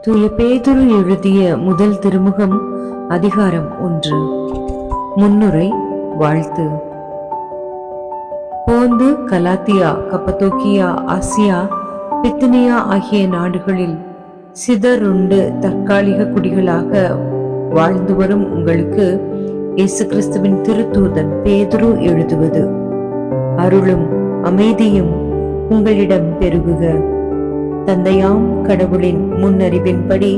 தூய பேதுரு எழுதிய முதல் திருமுகம் அதிகாரம் ஒன்று. முன்னுரை வாழ்த்து. போந்து கலாத்தியா கப்பத்தோக்கியா ஆசியா பித்தினியா ஆகிய நாடுகளில் சிதறுண்டு தற்காலிக குடிகளாக வாழ்ந்து வரும் உங்களுக்கு இயேசு கிறிஸ்துவின் திருத்தூதன் பேதுரு எழுதுவது. அருளும் அமைதியும் உங்களிடம் பெருகுக. தந்தையாம் கடவுளின் முன்னறிவின்படி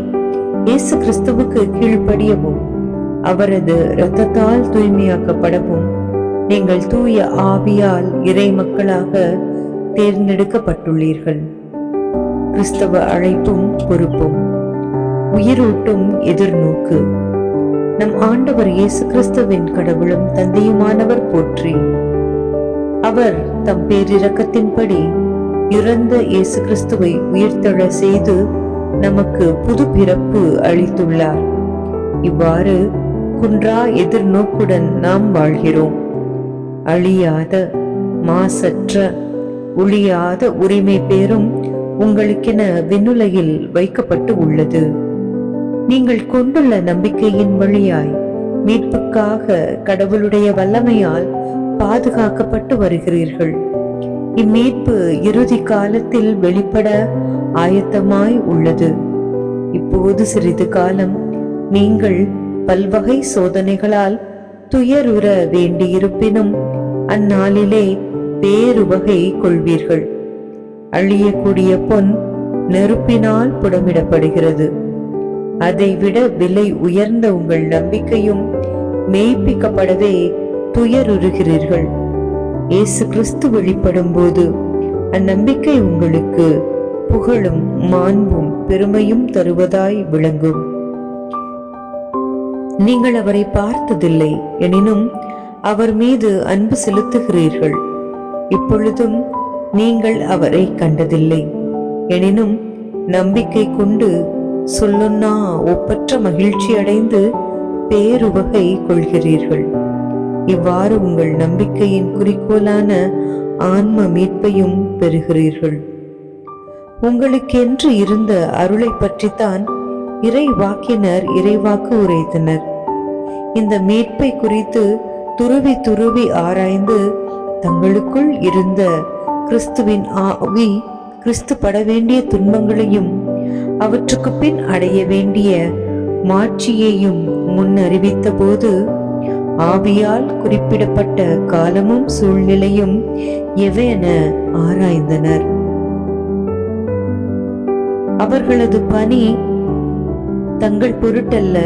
இயேசு கிறிஸ்துவுக்கு கீழ்ப்படியவும் அவரது இரத்தத்தால் தூய்மையாக்கப்படவும் நீங்கள் தூய ஆவியால் இறை மக்களாக தேர்ந்தெடுக்கப்பட்டுள்ளீர்கள். கிறிஸ்தவ அழைப்பும் பொறுப்பும் உயிரூட்டும் எதிர்நோக்கு. நம் ஆண்டவர் இயேசு கிறிஸ்துவின் கடவுளும் தந்தையுமானவர் போற்றி. அவர் தம் பேரிரக்கத்தின்படி இறந்த இயேசு கிறிஸ்துவை உயிர்த்தழ செய்து நமக்கு புது பிறப்பு அளித்துள்ளார். இவ்வாறு குன்றா எதிர்நோக்குடன் நாம் வாழ்கிறோம். அழியாத மாசற்ற ஒளியாத உரிமை பேரும் உங்களுக்கென விண்ணுலகில் வைக்கப்பட்டு உள்ளது. நீங்கள் கொண்டுள்ள நம்பிக்கையின் வழியாய் மீட்புக்காக கடவுளுடைய வல்லமையால் பாதுகாக்கப்பட்டு வருகிறீர்கள். இம்மீட்பு இறுதி காலத்தில் வெளிப்பட ஆயத்தமாய் உள்ளது. இப்போது சிறிது காலம் நீங்கள் பல்வகை சோதனைகளால் துயருற வேண்டியிருப்பினும் அந்நாளிலே பேருவகை கொள்வீர்கள். அழியக்கூடிய பொன் நெருப்பினால் புடமிடப்படுகிறது. அதைவிட விலை உயர்ந்த உங்கள் நம்பிக்கையும் மெய்ப்பிக்கப்படவே துயருறுகிறீர்கள். இயேசு கிறிஸ்து வெளிப்படும் போது அந்நம்பிக்கை உங்களுக்கு புகழும் மாண்பும் பெருமையும் தருவதாய் விளங்கும். நீங்கள் அவரை பார்த்ததில்லை எனினும் அவர் மீது அன்பு செலுத்துகிறீர்கள். இப்பொழுதும் நீங்கள் அவரை கண்டதில்லை. எனினும் நம்பிக்கை கொண்டு சொல்லுன்னா ஒப்பற்ற மகிழ்ச்சி அடைந்து பேருவகை கொள்கிறீர்கள். இவ்வாறு உங்கள் நம்பிக்கையின் குறிக்கோளான ஆன்ம மீட்பையும் பெறுகிறீர்கள். உங்களுக்கென்று இருந்த அருளை பற்றித்தான் இறை வாக்கினர் இறைவாக்கு உரைத்தனர். இந்த மீட்பை குறித்து துருவி துருவி ஆராய்ந்து தங்களுக்குள் இருந்த கிறிஸ்துவின் ஆவி கிறிஸ்து பட வேண்டிய துன்பங்களையும் அவற்றுக்கு பின் அடைய வேண்டிய மாட்சியையும் முன்னறிவித்த போது ஆவியால் குறிப்பிடப்பட்ட காலமும் சூழ்நிலையும் எவையென ஆராய்ந்தனர். அவர்களது பணி தங்கள் பொருட்டல்ல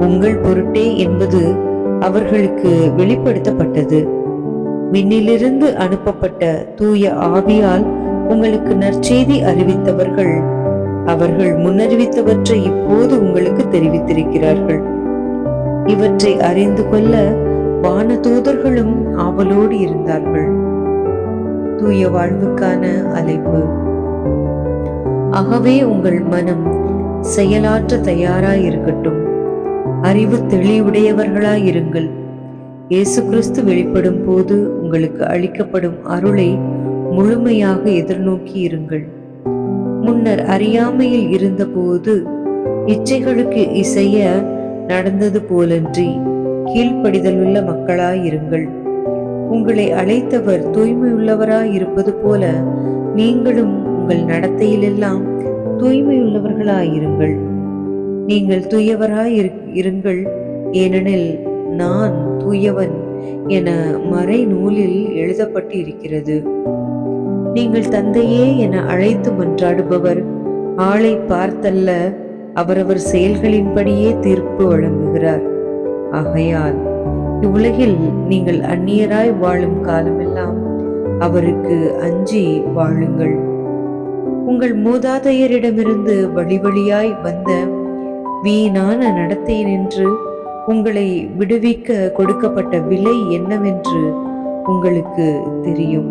உங்கள் பொருட்டே என்பது அவர்களுக்கு வெளிப்படுத்தப்பட்டது. விண்ணிலிருந்து அனுப்பப்பட்ட தூய ஆவியால் உங்களுக்கு நற்செய்தி அறிவித்தவர்கள் அவர்கள் முன்னறிவித்தவற்றை இப்போது உங்களுக்கு தெரிவித்திருக்கிறார்கள். இவற்றை அறிந்து கொள்ள வான தூதர்களும் ஆவலோடு இருந்தார்கள். தூய வாழ்வுக்கான அழைப்பு. ஆகவே உங்கள் மனம் செயலாற்ற தயாராய் இருக்கட்டும் அறிவு தெளிவுடையவர்களாய் இருங்கள் இயேசு கிறிஸ்து வெளிப்படும் போது உங்களுக்கு அளிக்கப்படும் அருளை முழுமையாக எதிர்நோக்கி இருங்கள். முன்னர் அறியாமையில் இருந்தபோது இச்சைகளுக்கு இசைய நடந்தது போலன்றி கீழ்ப்படிதலுள்ள மக்களாயிருங்கள். உங்களை அழைத்தவர் தூய்மையுள்ளவராய் இருப்பது போல நீங்களும் உங்கள் நடத்தையிலெல்லாம் தூய்மையுள்ளவர்களாயிருங்கள். நீங்கள் தூயவராய் இருங்கள். ஏனெனில் நான் தூயவன் என மறை நூலில் எழுதப்பட்டு இருக்கிறது நீங்கள் தந்தையே என அழைத்து மன்றாடுபவர். ஆளை பார்த்தல்ல. அவரவர் செயல்களின்படியே தீர்ப்பு வழங்குகிறார். ஆகையால் இவ்வுலகில் நீங்கள் அந்நியராய் வாழும் காலமெல்லாம் அவருக்கு அஞ்சி வாழுங்கள். உங்கள் மூதாதையரிடமிருந்து வழி வழியாய் வந்த வீணான நடத்தை நின்று உங்களை விடுவிக்க கொடுக்கப்பட்ட விலை என்னவென்று உங்களுக்கு தெரியும்.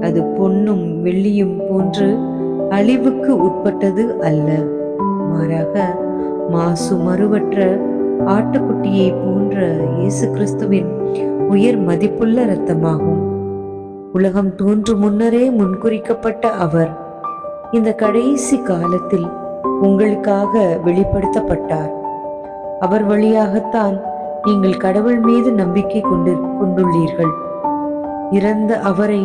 அது பொன்னும் வெள்ளியும் போன்று அழிவுக்கு உட்பட்டது அல்ல. மாறாக மாசு மறுவற்ற ஆட்டுக்குட்டியை போன்ற இயேசு கிறிஸ்துவின் உயர் மதிப்புள்ள இரத்தமாகும். உலகம் தோன்றும் முன்னரே முன்குறிக்கப்பட்ட அவர் இந்த கடைசி காலத்தில் உங்களுக்காக வெளிப்படுத்தப்பட்டார். அவர் வழியாகத்தான் நீங்கள் கடவுள் மீது நம்பிக்கை கொண்டு கொண்டுள்ளீர்கள். இறந்த அவரை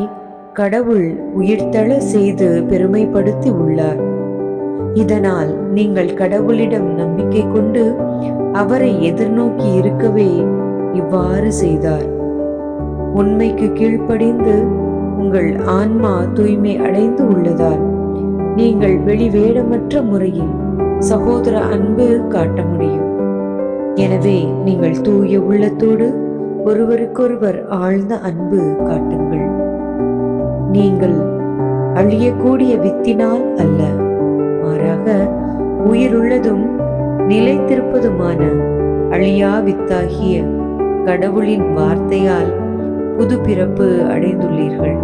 கடவுள் உயிர்த்தள செய்து பெருமைப்படுத்தி உள்ளார். இதனால் நீங்கள் கடவுளிடம் நம்பிக்கை கொண்டு அவரை எதிர்நோக்கி இருக்கவே இவ்வாறு செய்தார். உண்மைக்கு கீழ்ப்படிந்து உங்கள் ஆன்மா தூய்மை அடைந்து உள்ளதால் நீங்கள் வெளிவேடமற்ற முறையில் சகோதர அன்பு காட்ட முடியும். எனவே நீங்கள் தூய உள்ளத்தோடு ஒருவருக்கொருவர் ஆழ்ந்த அன்பு காட்டுங்கள். நீங்கள் அழியக்கூடிய வித்தினால் அல்ல. உயிருள்ளதும் நிலைத்திருப்பதுமான அழியா வித்தாகிய கடவுளின் வார்த்தையால் புது பிறப்பு அடைந்துள்ளீர்கள்.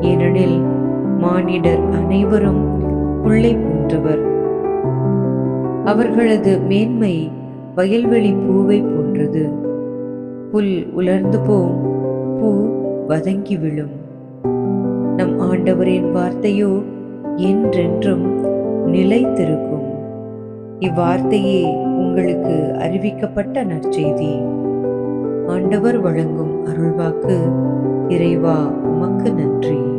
ஏனெனில் மானிடர் அனைவரும் புள்ளை போன்றவர். அவர்களது மேன்மை வயல்வெளி பூவை போன்றது. புல் உலர்ந்து போம் பூ வதங்கி விழும். நம் ஆண்டவரின் வார்த்தையோ என்றென்றும் நிலைத்திருக்கும். இவ்வார்த்தையே உங்களுக்கு அறிவிக்கப்பட்ட நற்செய்தி. ஆண்டவர் வழங்கும் அருள்வாக்கு இறைவா உமக்கு நன்றி.